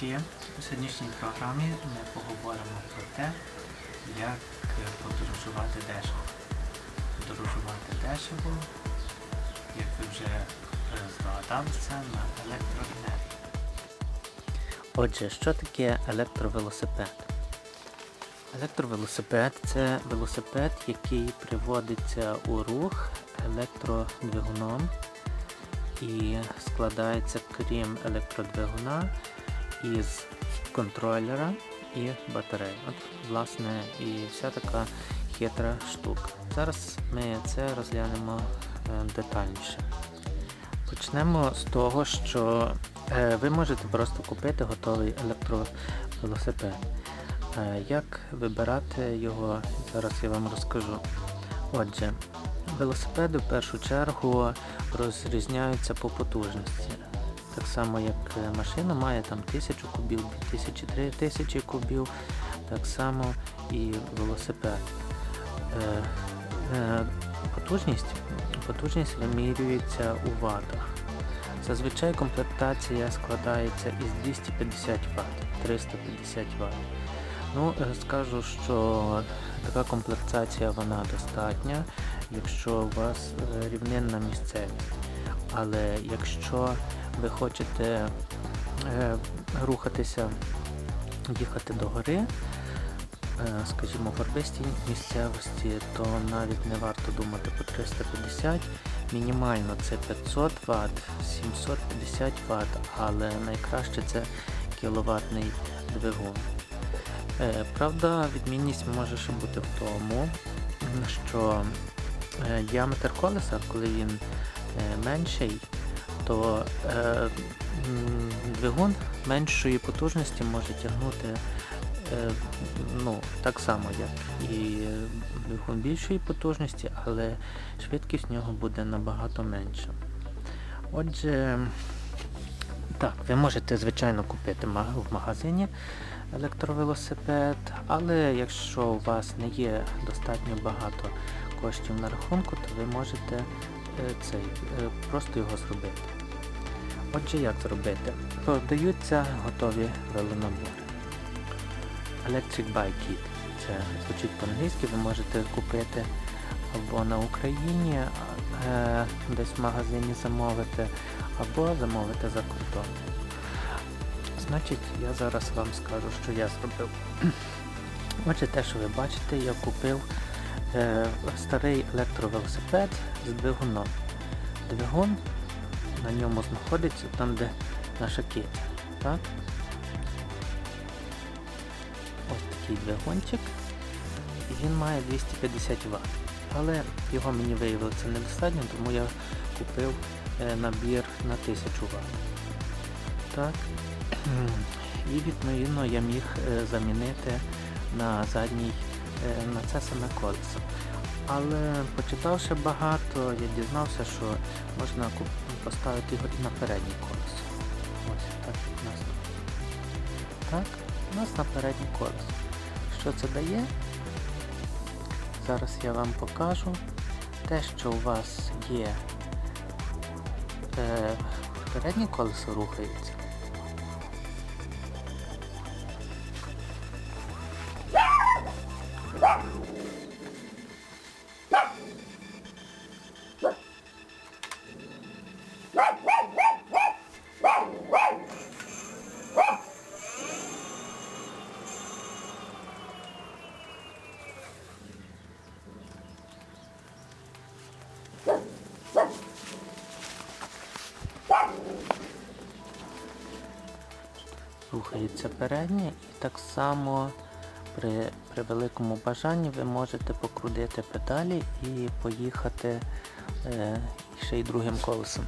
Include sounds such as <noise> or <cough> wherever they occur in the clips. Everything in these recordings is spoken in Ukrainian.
Глядачі, у сьогоднішній програмі ми поговоримо про те, як подорожувати дешево. Подорожувати дешево, як ви вже е, здогадалися, на електроенергії. Отже, що таке електровелосипед? Електровелосипед це велосипед, який приводиться у рух електродвигуном і складається крім електродвигуна із контролера і батареї. От, власне, і вся така хитра штука. Зараз ми це розглянемо е, детальніше. Почнемо з того, що е, ви можете просто купити готовий електровелосипед. Е, Як вибирати його, зараз я вам розкажу. Отже, велосипеди в першу чергу розрізняються по потужності. Так само як е, машина має там 1000 кубів, 2000, 3000 кубів, так само і велосипед. Е, е, Потужність, потужність вимірюється у ватах. Зазвичай комплектація складається із 250 Вт, 350 Вт. Ну, скажу, що така комплектація вона достатня, якщо у вас рівнинна місцевість. Але якщо ви хочете е, рухатися, їхати до гори, е, скажімо, в горбистій місцевості, то навіть не варто думати по 350. Мінімально це 500 Вт, 750 Вт, але найкраще це кіловатний двигун. Е, Правда, відмінність може ще бути в тому, що діаметр колеса, коли він менший, то е, двигун меншої потужності може тягнути е, ну, так само, як і двигун більшої потужності, але швидкість в нього буде набагато менша. Отже, так, ви можете, звичайно, купити в магазині електровелосипед, але якщо у вас не є достатньо багато коштів на рахунку, то ви можете е, цей, е, просто його зробити. Отже, як зробити? Продаються готові велонабори. Electric Bike Kit. Це звучить по-англійськи, ви можете купити або на Україні, е, десь в магазині замовити, або замовити за кордон. Значить, я зараз вам скажу, що я зробив. <clears throat> Отже, те, що ви бачите, я купив е, старий електровелосипед з двигуном. Двигун на ньому знаходиться там, де наша киця. Так? Ось такий двигунчик. І він має 250 Вт. Але його мені виявилося недостатньо, тому я купив е, набір на 1000 Вт. Так. І відповідно я міг е, замінити на задній, е, на це саме колесо. Але почитавши багато, я дізнався, що можна куп- поставити його і на переднє колесо. Ось так у нас. Так, у нас на переднє колесо. Що це дає? Зараз я вам покажу. Те, що у вас є е, переднє колесо рухається. Рухається переднє і так само при, при великому бажанні ви можете покрутити педалі і поїхати е, ще й другим колесом.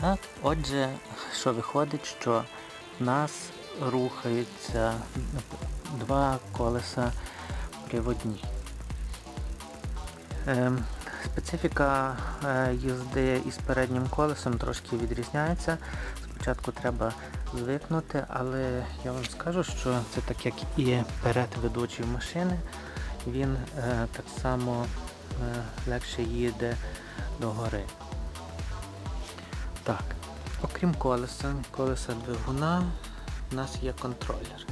Так, отже, що виходить, що в нас рухаються два колеса приводні. Ем, Специфіка е, їзди із переднім колесом трошки відрізняється. Спочатку треба звикнути, але я вам скажу, що це так як і перед ведучої машини, він е, так само е, легше їде до гори. Так, окрім колеса, колеса двигуна, у нас є контролер.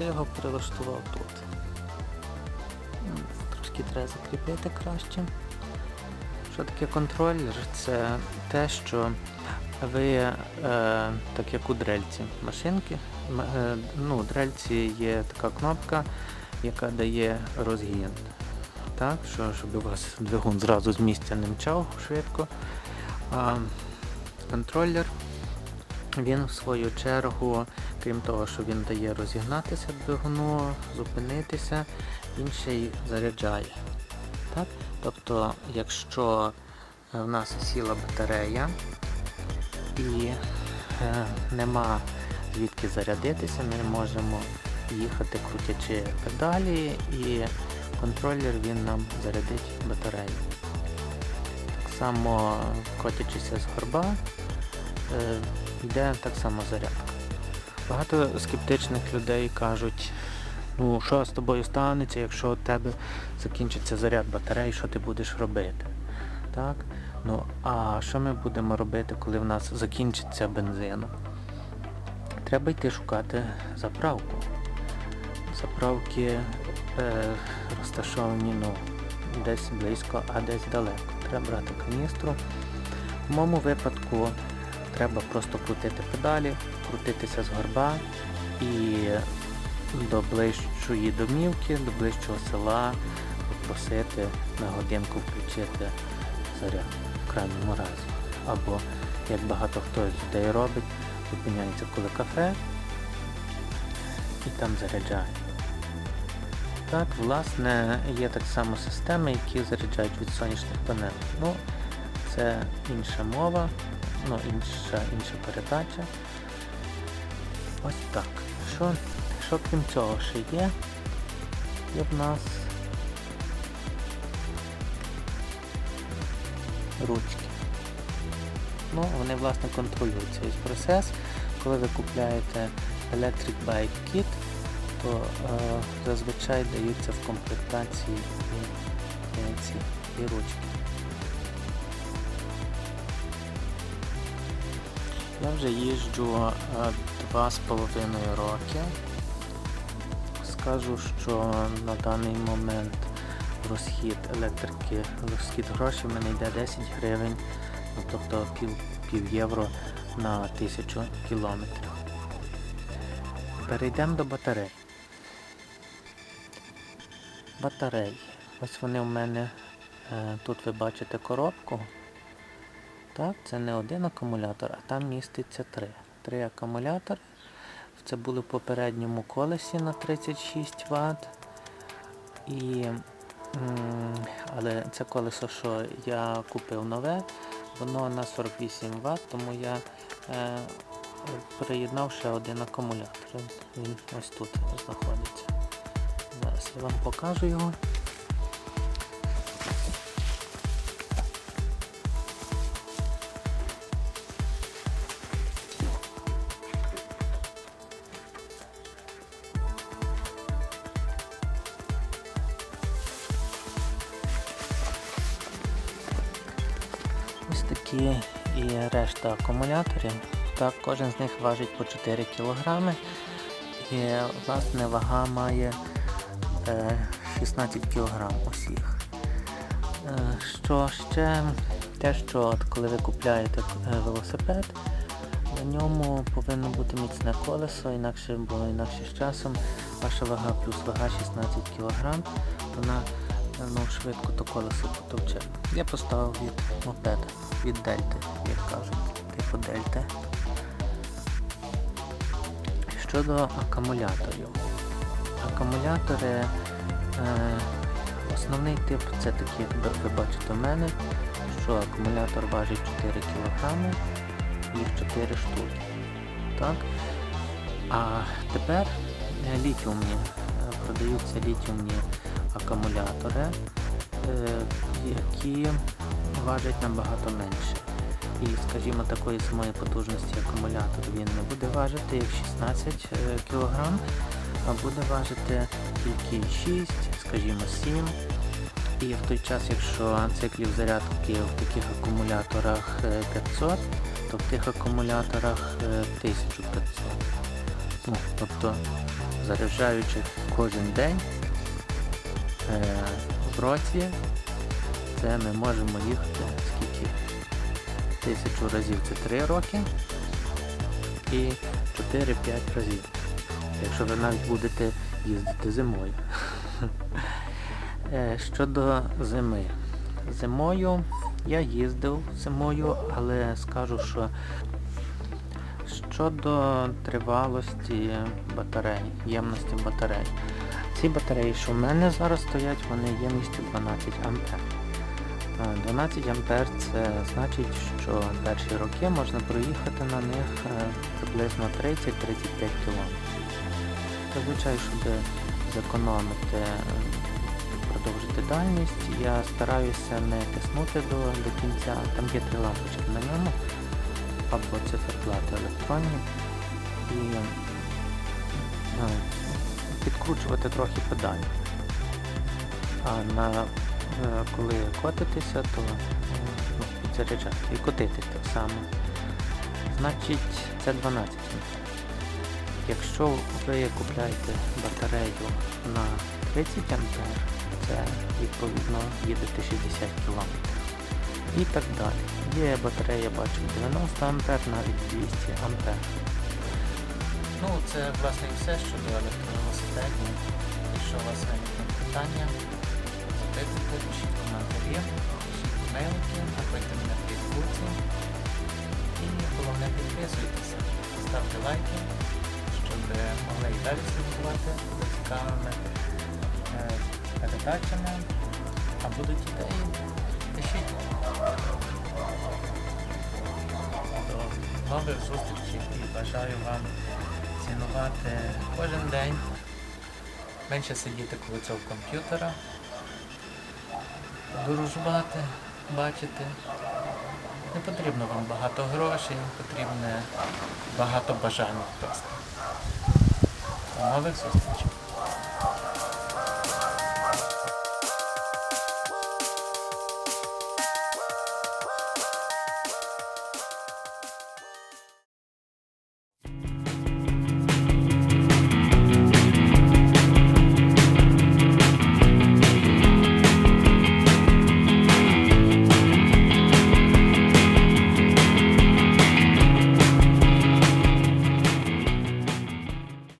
Я його прилаштував тут. Трошки треба закріпити краще. Що таке контролер? Це те, що ви, е, так як у дрельці машинки, е, ну, у дрельці є така кнопка, яка дає розгін. Так, що, щоб у вас двигун зразу з місця не мчав швидко. А контролер, він в свою чергу, крім того, що він дає розігнатися двигуну, зупинитися, він ще й заряджає. Так? Тобто, якщо е, в нас сіла батарея і е, нема звідки зарядитися, ми можемо їхати крутячи педалі і контролер він нам зарядить батарею. Само котячися з горба е, йде так само зарядка. Багато скептичних людей кажуть, ну що з тобою станеться, якщо у тебе закінчиться заряд батареї, що ти будеш робити? Так? Ну, а що ми будемо робити, коли в нас закінчиться бензин? Треба йти шукати заправку. Заправки е, розташовані ну, десь близько, а десь далеко. Треба брати каністру. В моєму випадку треба просто крутити педалі, крутитися з горба і до ближчої домівки, до ближчого села попросити на годинку включити заряд в крайньому разі. Або, як багато хто з людей робить, зупиняється коли кафе і там заряджає. Так, власне, є так само системи, які заряджають від сонячних панелей. Ну, це інша мова, ну, інша, інша передача. Ось так. Що, що крім цього ще є? Є в нас ручки. Ну, вони власне контролюють цей процес. Коли ви купляєте Electric Bike Kit, то е, зазвичай даються в комплектації ці і ручки. Я вже їжджу е, два з половиною роки. Скажу, що на даний момент розхід електрики, розхід грошей в мене йде 10 гривень, ну, тобто пів, пів євро на тисячу кілометрів. Перейдемо до батарей. Батареї. Ось вони у мене, е, тут ви бачите коробку. Так, це не один акумулятор, а там міститься три. Три акумулятори. Це були в попередньому колесі на 36 Вт. І, але це колесо, що я купив нове, воно на 48 Вт, тому я е, приєднав ще один акумулятор. Він ось тут знаходиться. Зараз я вам покажу його. Ось такі і решта акумуляторів. Так, кожен з них важить по 4 кг. І власне вага має 16 кг усіх. Е, що ще? Те, що от коли ви купляєте е, велосипед, на ньому повинно бути міцне колесо, інакше, бо інакше з часом ваша вага плюс вага 16 кг, вона е, ну, швидко то колесо потовче. Я поставив від мопеда, від дельти, як кажуть, типу дельти. Щодо акумуляторів. Акумулятори, е, основний тип це такі, як ви- бачите в мене, що акумулятор важить 4 кг, їх 4 штуки. Так? А тепер е, літіумні. Е, Продаються літіумні акумулятори. Які важать набагато менше. І, скажімо, такої самої потужності акумулятор він не буде важити як 16 кг, буде важити тільки 6, скажімо, 7. І в той час, якщо циклів зарядки в таких акумуляторах е, 500, то в тих акумуляторах е, 1500. Ну, тобто, заряджаючи кожен день е, в році, це ми можемо їхати скільки? Тисячу разів це 3 роки і 4-5 разів. Якщо ви навіть будете їздити зимою. Е, Щодо зими. Зимою я їздив зимою, але скажу, що щодо тривалості батарей, ємності батарей. Ці батареї, що в мене зараз стоять, вони ємністю 12 ампер. Е, 12 ампер це значить, що перші роки можна проїхати на них е, приблизно 30-35 км. Зазвичай, щоб зекономити, е, продовжити дальність, я стараюся не тиснути до, до кінця. Там є три лампочки на ньому, або циферблати електронні. І е, підкручувати трохи педаль. А на, е, коли котитися, то ну, підзаряджати і котитись так само. Значить, це 12 ампер. Якщо ви купляєте батарею на 30 ампер, це відповідно їдете 60 км. І так далі. Є батарея, бачу, 90 ампер, навіть 200 ампер. Ну, це власне і все щодо електровелосипедів. Якщо у вас виникнуть питання, запитуйте, пишіть коментарі, пишіть емейлики, находьте мене в Фейсбуці. І головне підписуйтеся, ставте лайки, щоб могли і далі слідкувати за цікавими передачами. А будуть ідеї, пишіть. До нових зустрічей і бажаю вам цінувати кожен день, менше сидіти це в комп'ютера, подорожувати, бачити. Не потрібно вам багато грошей, не потрібне багато бажань просто. До нових зустрічей.